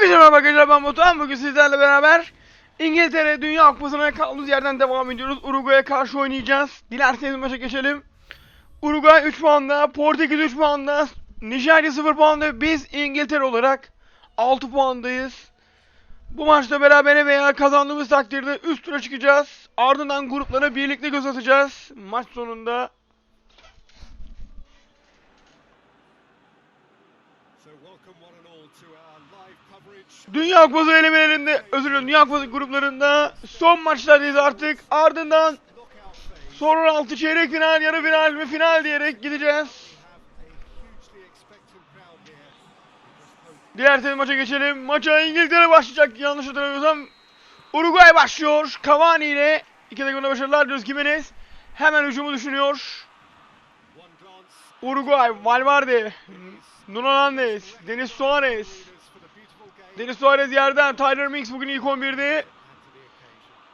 Hepinize merhaba arkadaşlar ben Batuhan. Bugün sizlerle beraber İngiltere Dünya Kupası'na kaldığımız yerden devam ediyoruz. Uruguay'a karşı oynayacağız. Dilerseniz maça geçelim. Uruguay 3 puanda, Portekiz 3 puanda, Nijerya 0 puanda. Biz İngiltere olarak 6 puandayız. Bu maçta berabere veya kazandığımız takdirde üst tura çıkacağız. Ardından gruplara birlikte göz atacağız. Maç sonunda Dünya Kupası elemelerinde, özür dilerim Dünya Kupası gruplarında son maçlardayız artık. Ardından son 16 çeyrek final, yarı final ve final diyerek gideceğiz. Dilerseniz maça geçelim. Maça İngiltere başlayacak yanlış hatırlamıyorsam. Uruguay başlıyor. Cavani ile iki takımda başarılar diliyoruz Jimenez. Hemen hücumu düşünüyor. Uruguay, Valverde, Nuno Mendes, Denis Suarez. Denis Suarez yerden. Tyler Minks bugün ilk 11'de. and to the occasion.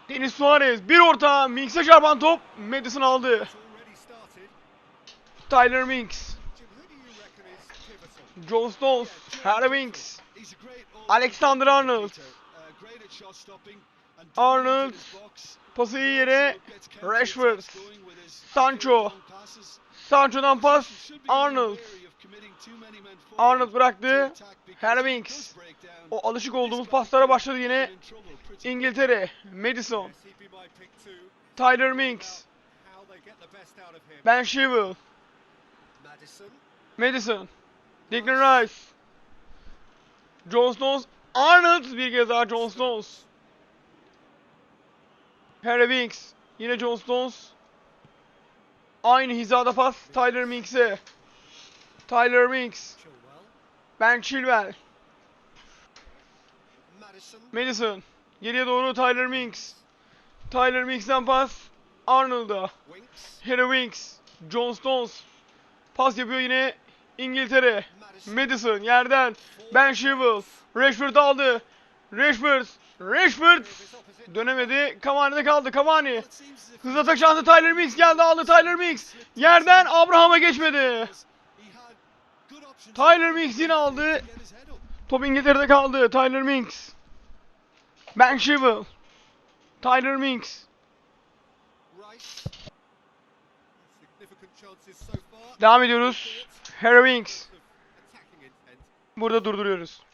Denis Suarez bir orta. Minks'e çarpan top. Madison aldı. Tyler pivotal? John Stones, Harry Winks, Alexander Arnold. Arnold. Pası iyi yere. Rashford. Sancho. Sancho'dan pas. Arnold. Arnold bıraktı. down, O alışık olduğumuz paslara başladı yine. İngiltere, Madison. Tyler Minks. Ben Madison. Madison, Declan Rice, John Stones, Arnold bir kez daha John Stones. Harry Winks, yine John Stones. Aynı hizada pas Tyler Minks'e. Tyler Minks. Ben Chilwell, Madison. Geriye doğru Tyler Minks. Tyler Minks'ten pas Arnold'a. Harry Winks. John Stones. Pas yapıyor yine İngiltere. Madison. Madison yerden. Ben Chilwell. Rashford aldı. Rashford. Rashford. Dönemedi. Cavani'de kaldı. Cavani. Hız atak şansı Tyler Minks geldi aldı Tyler Minks. Yerden Abraham'a geçmedi. Tyler Minks yine aldı. Top İngiltere'de kaldı. Tyler Minks. Ben Chilwell. Tyler far. Devam ediyoruz. Harry Winks. Burada durduruyoruz.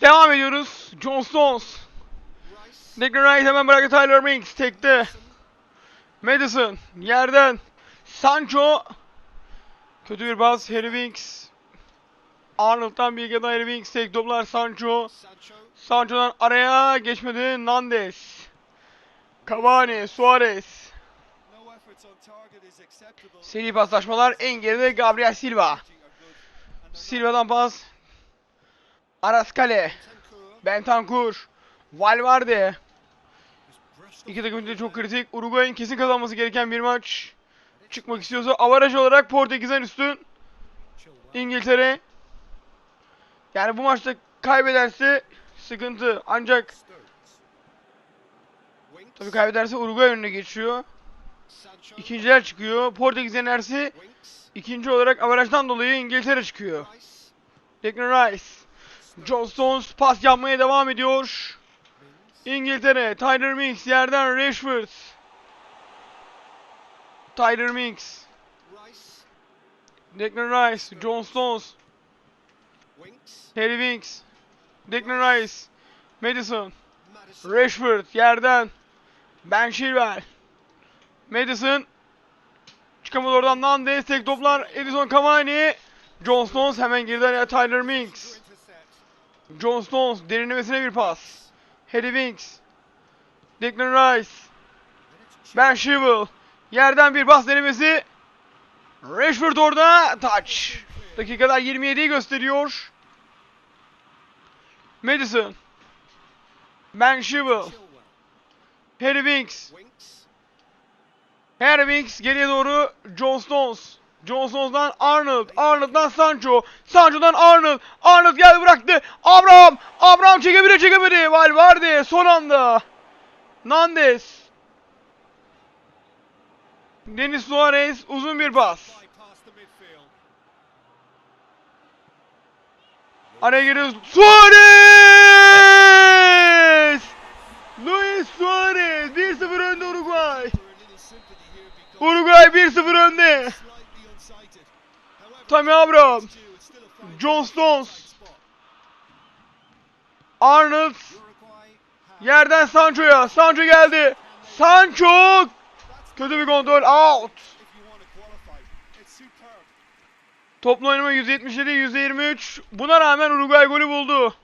Devam ediyoruz. John Stones. Declan Rice hemen bıraktı Tyler Minks. Tekte. Madison. Yerden. Sancho. Kötü bir pas. Harry Winks. Arnold'dan bir daha Harry Winks. Tek toplar Sancho. Sancho. Sancho'dan araya geçmedi. Nandes. Cavani. Suarez. Seri paslaşmalar. En geride Gabriel Silva. Silva'dan pas. Araskale. Bentancur. Valverde. İki takım için çok kritik. Uruguay'ın kesin kazanması gereken bir maç. Çıkmak istiyorsa avaraj olarak Portekiz'den üstün. İngiltere. Yani bu maçta kaybederse sıkıntı. Ancak tabii kaybederse Uruguay önüne geçiyor. İkinciler çıkıyor. Portekiz yenerse ikinci olarak avarajdan dolayı İngiltere çıkıyor. Declan Rice. John Stones pas yapmaya devam ediyor. İngiltere, Tyler Mings yerden Rashford. Tyler Rice. Declan Rice, John Stones. Harry Winks, Declan Rice, Madison. Rashford yerden Ben Chilwell, Madison, çıkamadı oradan Nandes, tek toplar Edison Cavani, John Stones hemen girdi araya Tyler intercept. John Stones derinlemesine bir pas, Harry Winks, Declan Rice, Ben Chilwell, yerden bir pas denemesi, Rashford orada, touch. Dakikalar 27'yi gösteriyor. Madison, Ben Chilwell. Harry Winks. Harry Winks geriye doğru John Stones. John Stones'dan Arnold. Arnold'dan Sancho. Sancho'dan Arnold. Arnold geldi bıraktı. Abraham. Abraham çekebilir çekemedi. Valverde son anda. Nandes. Denis Suarez uzun bir pas. Araya giriyoruz. Suarez! Luis Suarez 1-0 önde Uruguay. Uruguay 1-0 önde. Tammy Abraham. John Stones. Arnold yerden Sancho'ya. Sancho geldi. Sancho kötü bir kontrol out. Toplu oynama 177 123. Buna rağmen Uruguay golü buldu.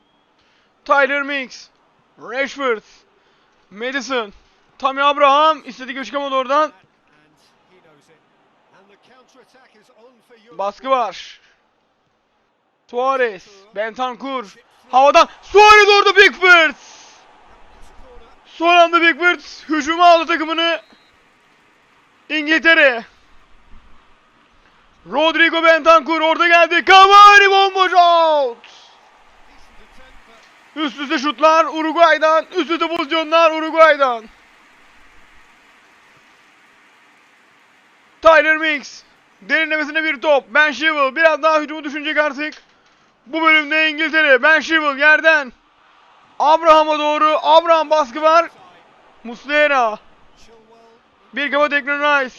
Tyler Mings, Rashford, Madison, Tammy Abraham gibi çıkamadı oradan. Baskı var. Suarez, Bentancur, havadan Suarez orada Pickford. Son anda Pickford hücuma aldı takımını. İngiltere. Rodrigo Bentancur orada geldi. Cavani bomboş out. Üst üste şutlar Uruguay'dan. Üst üste pozisyonlar Uruguay'dan. Tyler Mings. Derinlemesine bir top. Ben Chilwell biraz daha hücumu düşünecek artık. Bu bölümde İngiltere. Ben Chilwell yerden. Abraham'a doğru. Abraham baskı var. Muslera. Bir kafa Declan Rice.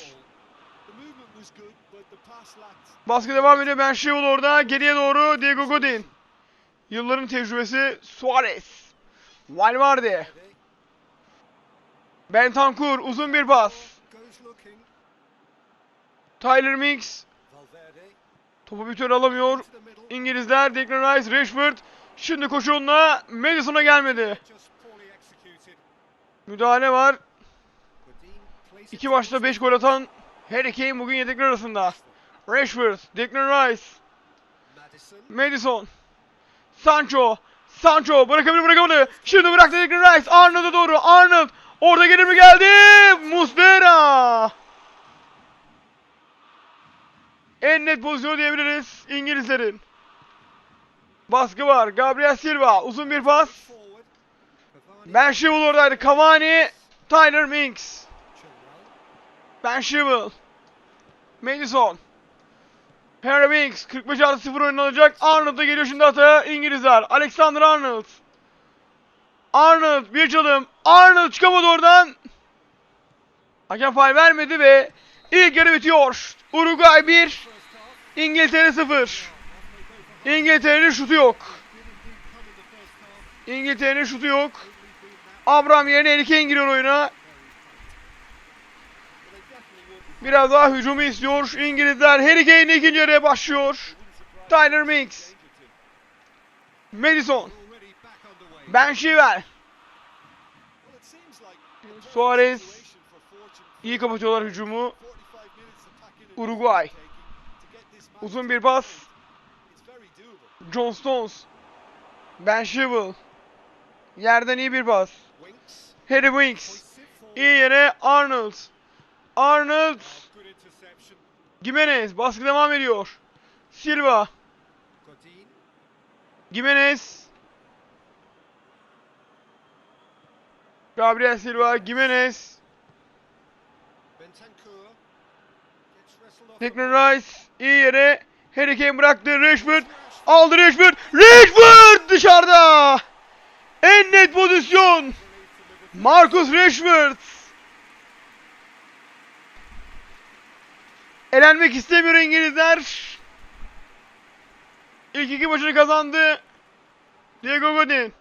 Baskı devam ediyor. Ben Chilwell orada. Geriye doğru Diego Godin. Yılların tecrübesi Suarez. Valverde. Bentancur uzun bir pas. Tyler Valverde topu türlü alamıyor. İngilizler Declan Rice, Rashford. Şimdi koşu Madison'a gelmedi. Müdahale var. İki maçta 5 gol atan Harry Kane bugün yedekler arasında. Rashford, Declan Rice. Madison, Sancho, Sancho bırakabilir bırakamadı. Şimdi bıraktı Declan Rice, Arnold'a doğru. Arnold orada gelir mi geldi? Muslera. En net pozisyonu diyebiliriz İngilizlerin. Baskı var. Gabriel Silva uzun bir pas. Ben Chilwell oradaydı. Cavani, Tyler Minks. Ben Chilwell. Madison. Harry Winks 45 artı 0 oyunu alacak. Arnold da geliyor şimdi ataya. İngilizler. Alexander Arnold. Arnold bir çalım. Arnold çıkamadı oradan. Hakem faul vermedi ve ilk yarı bitiyor. Uruguay 1, First half. İngiltere 0. İngiltere'nin şutu yok. İngiltere'nin şutu yok. Abraham yerine Harry Kane giriyor oyuna. Biraz daha hücumu istiyor. İngilizler Harry Kane ikinci yarıya başlıyor. Tyler Minks. Madison. Ben perfect Suarez. İyi kapatıyorlar hücumu. Uruguay. Uzun bir doable. John Stones. Ben Chilwell. Yerden iyi bir. Winks. Harry Winks. İyi yere Arnold. Arnold. Gimenez. Baskı devam ediyor. Silva. Gimenez. Gabriel Silva. Gimenez. Declan Rice. iyi yere. Harry Kane bıraktı. Rashford. Aldı Rashford. Rashford dışarıda. En net pozisyon. Marcus Rashford. Elenmek istemiyor İngilizler. İlk iki maçını kazandı. Diego Godin.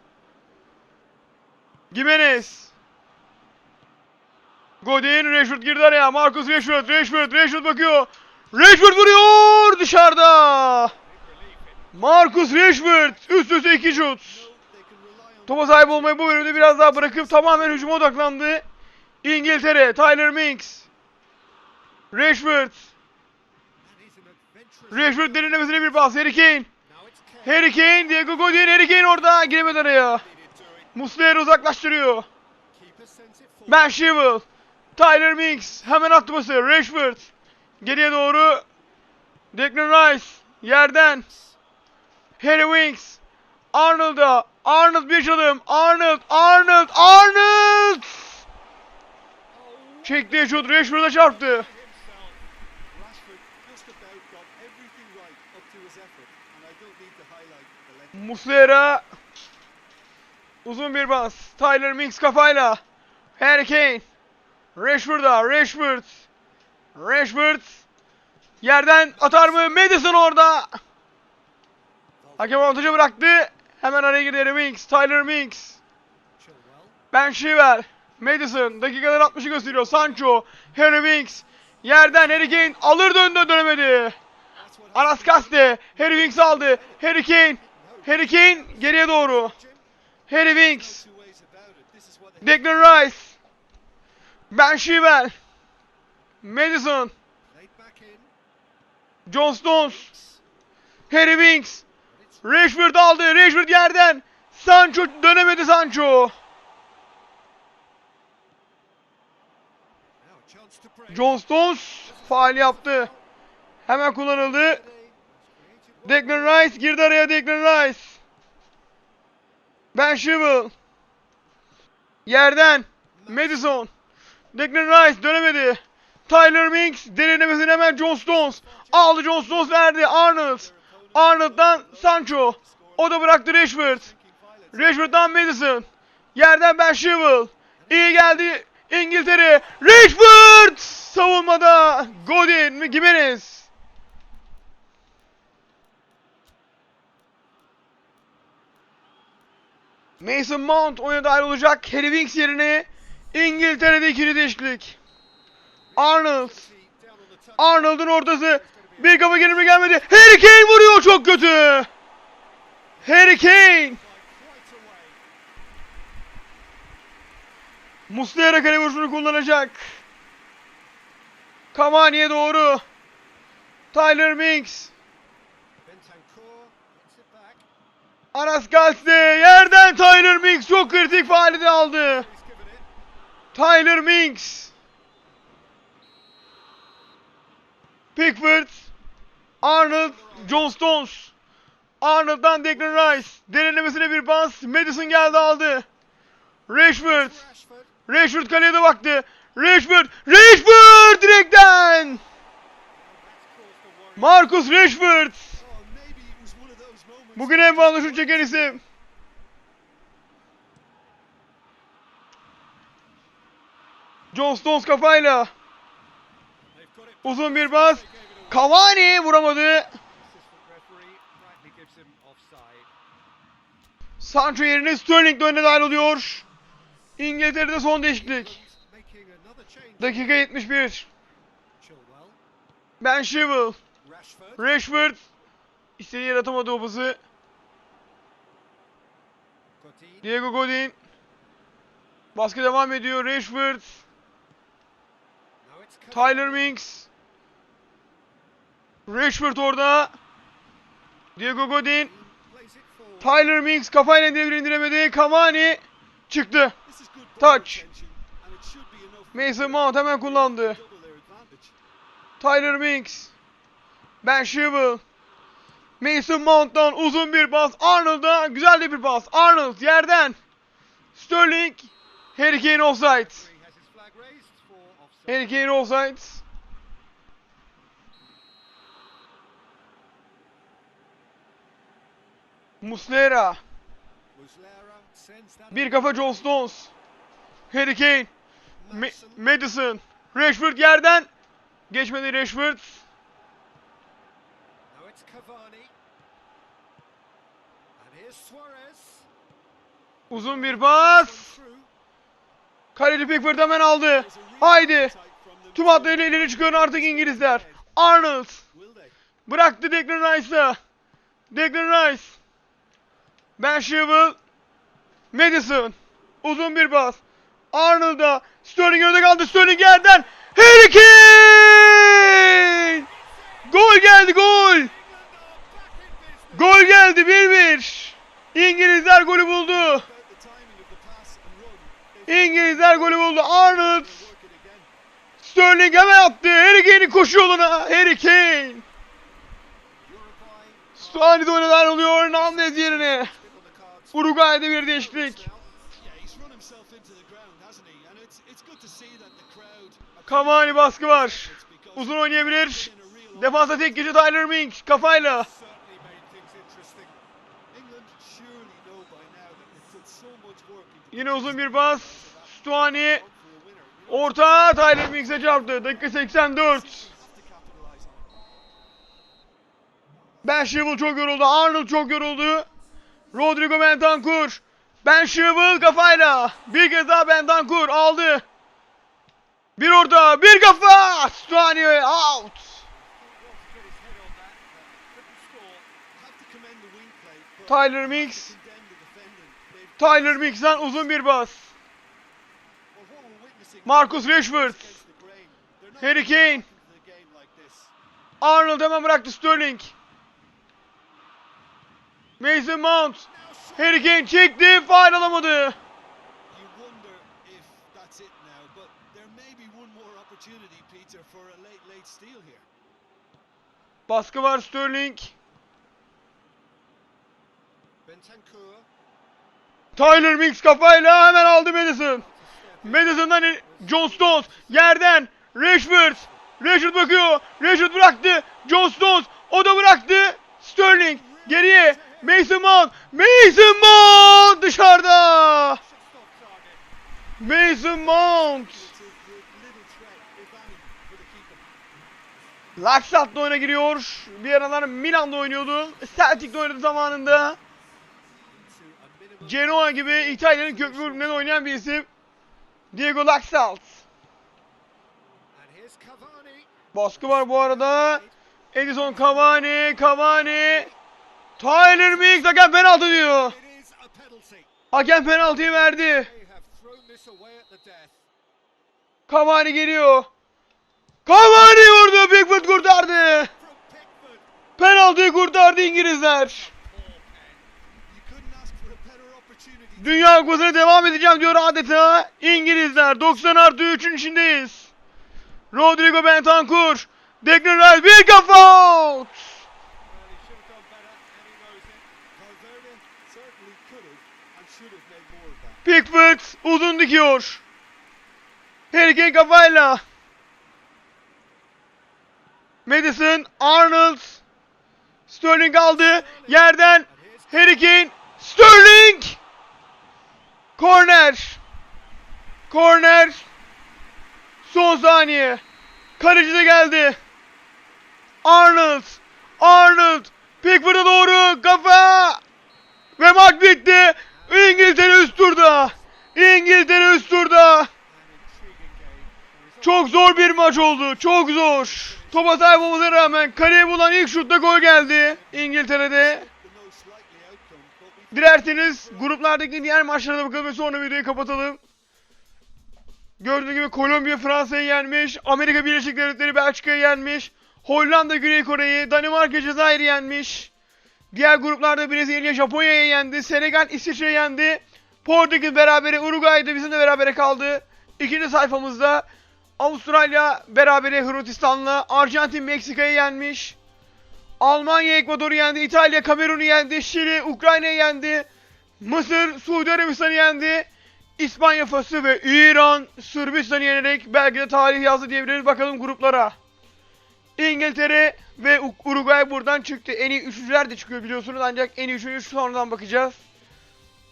Gimenez. Godin, Rashford girdi araya. Marcus Rashford, Rashford, Rashford bakıyor. Rashford vuruyor dışarıda. Marcus Rashford üst üste iki şut. Topa sahip olmayı bu bölümde biraz daha bırakıp tamamen hücuma odaklandı. İngiltere, Tyler Minks. Rashford. Rashford derinlemesine bir pas. Harry Kane. Harry Kane, Diego Godin, Harry Kane orada. Giremedi araya. Muslera uzaklaştırıyor. Ben Shivel. Tyler Minks. Hemen attı pası. Rashford. Geriye doğru. Declan Rice. Yerden. Harry Winks. Arnold'a. Arnold bir çalım. Arnold. Arnold. Arnold. Çektiği şut Rashford'a çarptı. Muslera. Uzun bir bas. Tyler Minks kafayla. Harry Kane. Rashford'a. Rashford. Rashford. Yerden atar mı? Madison orada. Hakem avantajı bıraktı. Hemen araya girdi Minks. Tyler. Chilwell. Ben Şiver. Madison. Dakikalar 60'ı gösteriyor. Sancho. Harry Winks. Yerden Harry Kane alır döndü dönemedi. Aras Kaste. Harry Winks aldı. Harry Kane. Harry Kane geriye doğru. Harry Winks. Two ways Ben Şiver. Madison. John Stones. Harry Winks. Rashford aldı. Rashford yerden. Sancho dönemedi Sancho. John Stones faal yaptı. Hemen kullanıldı. Declan Rice girdi araya Declan Rice. Ben Shivel. Yerden. Madison. Declan Rice dönemedi. Tyler Minks derinlemesine hemen John Stones. Aldı John Stones verdi. Arnold. Arnold'dan Sancho. O da bıraktı Rashford. Rashford'dan Madison. Yerden Ben Shivel. İyi geldi İngiltere. Rashford savunmada. Godin mi Gimenez. Mason Mount oyuna dahil olacak. Harry Winks yerine İngiltere'de ikili değişiklik. Arnold. Arnold'un ortası. Bir kafa gelir mi gelmedi. Harry Kane vuruyor çok kötü. Harry Kane. Muslera kale vuruşunu kullanacak. Cavani'ye doğru. Tyler Minks. Aras Galse yerden Tyler Minks çok kritik faali de aldı. Tyler Minks. Pickford. Arnold. John Stones. Arnold'dan Declan Rice. Derinlemesine bir pas. Madison geldi aldı. Rashford. Rashford. Kaleye de baktı. Rashford. Rashford direkten. Marcus Rashford. Bugün en fazla şut çeken isim. John Stones kafayla. Uzun bir bas. Cavani vuramadı. Sancho yerine Sterling de önüne dahil oluyor. İngiltere'de son değişiklik. Dakika 71. Chilwell. Ben Shivel. Rashford. İstediği yere atamadı o pası. Diego Godin. Baskı devam ediyor. Rashford. Tyler Minks. Rashford orada. Diego Godin. Tyler Minks kafayla indirebilir indiremedi. Cavani çıktı. Touch. Mason Mount hemen kullandı. Tyler Minks. Ben Shivel. Mason Mount'tan uzun bir pas. Arnold'a güzel de bir pas. Arnold yerden. Sterling. Harry Kane offside. Harry Kane offside. Muslera. Bir kafa John Stones. Harry Kane. Ma- Madison. Rashford yerden. Geçmedi Rashford. Uzun bir pas. Kaleci Pickford hemen aldı. Haydi. Tüm hatlarıyla ileri çıkıyor artık İngilizler. Arnold. Bıraktı Declan Rice'a. Declan Rice. Ben Chilwell. Madison. Uzun bir pas. Arnold'a. Sterling önde kaldı. Sterling yerden. Harry Kane! Gol geldi gol. Gol geldi 1-1. İngilizler golü buldu. They İngilizler golü buldu. Arnold. Sterling hemen attı. Harry Kane'in koşu yoluna. Harry Kane. Stuani'de oynanan oluyor. Hernandez yerine. Uruguay'da bir değişiklik. Cavani baskı var. Uzun oynayabilir. Defansa tek kişi Tyler Mings kafayla. Yine uzun bir pas. Stuani orta Tyler Mings'e çarptı. Dakika 84. have to capitalize on it. Ben Chilwell çok yoruldu. Arnold çok yoruldu. Rodrigo Bentancur. Ben Chilwell kafayla. Bir kez daha Bentancur aldı. Bir orta, bir kafa. Stuani out. Tyler. They've Tyler Mings'den uzun bir pas. Marcus Rashford. Harry Kane. Arnold hemen bıraktı Sterling. Mason Mount. Harry Kane çekti, faal alamadı. Baskı var Sterling. Tyler Mings kafayla hemen aldı Madison. Madison'dan John Stones yerden Rashford. Rashford bakıyor. Rashford bıraktı. John Stones o da bıraktı. Sterling geriye. Mason Mount. Mason Mount dışarıda. Mason Mount. Laksat'la oyuna giriyor. Bir aralar Milan'da oynuyordu. Celtic'te oynadı zamanında. Genoa gibi İtalya'nın köklü oynayan bir isim. Diego Laxalt. Baskı var bu arada. Edison Cavani, Cavani. Tyler Mings hakem penaltı diyor. Hakem penaltıyı verdi. Cavani geliyor. Cavani vurdu. Pickford kurtardı. Penaltıyı kurtardı İngilizler. Dünya Kupası'na devam edeceğim diyor adeta. İngilizler 90 artı 3'ün içindeyiz. Rodrigo Bentancur. Declan Rice bir kafa out. Pickford uzun dikiyor. Harry Kane kafayla. Madison, Arnold. Sterling aldı. Yerden Harry Kane. Sterling. Korner. Korner. Son saniye. Kaleci de geldi. Arnold. Arnold. Pickford'a doğru kafa. Ve maç bitti. İngiltere üst turda. İngiltere üst turda. Çok zor bir maç oldu. Çok zor. Topa sahip olmalarına rağmen kaleye bulan ilk şutta gol geldi İngiltere'de. Dilerseniz gruplardaki diğer maçlara da bakalım ve sonra videoyu kapatalım. Gördüğünüz gibi Kolombiya Fransa'yı yenmiş. Amerika Birleşik Devletleri Belçika'yı yenmiş. Hollanda Güney Kore'yi, Danimarka Cezayir'i yenmiş. Diğer gruplarda Brezilya Japonya'yı yendi. Senegal İsviçre'yi yendi. Portekiz berabere Uruguay'da bizim de berabere kaldı. İkinci sayfamızda Avustralya berabere Hırvatistan'la. Arjantin Meksika'yı yenmiş. Almanya Ekvador'u yendi. İtalya Kamerun'u yendi. Şili Ukrayna'yı yendi. Mısır Suudi Arabistan'ı yendi. İspanya Fas'ı ve İran Sırbistan'ı yenerek belki de tarih yazdı diyebiliriz. Bakalım gruplara. İngiltere ve Uruguay buradan çıktı. En iyi üçüncüler de çıkıyor biliyorsunuz ancak en iyi üçüncü sonradan bakacağız.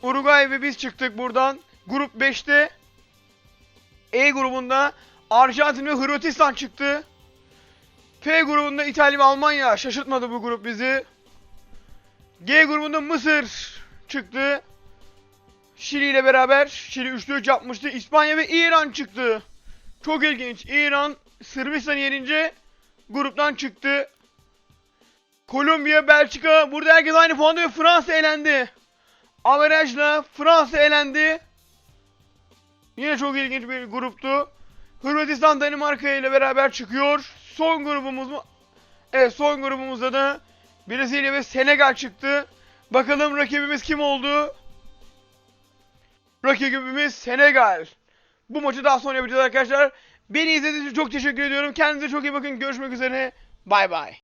Uruguay ve biz çıktık buradan. Grup 5'te E grubunda Arjantin ve Hırvatistan çıktı. F grubunda İtalya ve Almanya şaşırtmadı bu grup bizi. G grubunda Mısır çıktı. Şili ile beraber Şili 3-4 yapmıştı. İspanya ve İran çıktı. Çok ilginç. İran Sırbistan'ı yenince gruptan çıktı. Kolombiya, Belçika burada herkes aynı puanda ve Fransa elendi. Averajla Fransa elendi. Yine çok ilginç bir gruptu. Hırvatistan Danimarka ile beraber çıkıyor. Son grubumuz mu? Evet son grubumuzda da Brezilya ve Senegal çıktı. Bakalım rakibimiz kim oldu? Rakibimiz Senegal. Bu maçı daha sonra yapacağız arkadaşlar. Beni izlediğiniz için çok teşekkür ediyorum. Kendinize çok iyi bakın. Görüşmek üzere. Bay bay.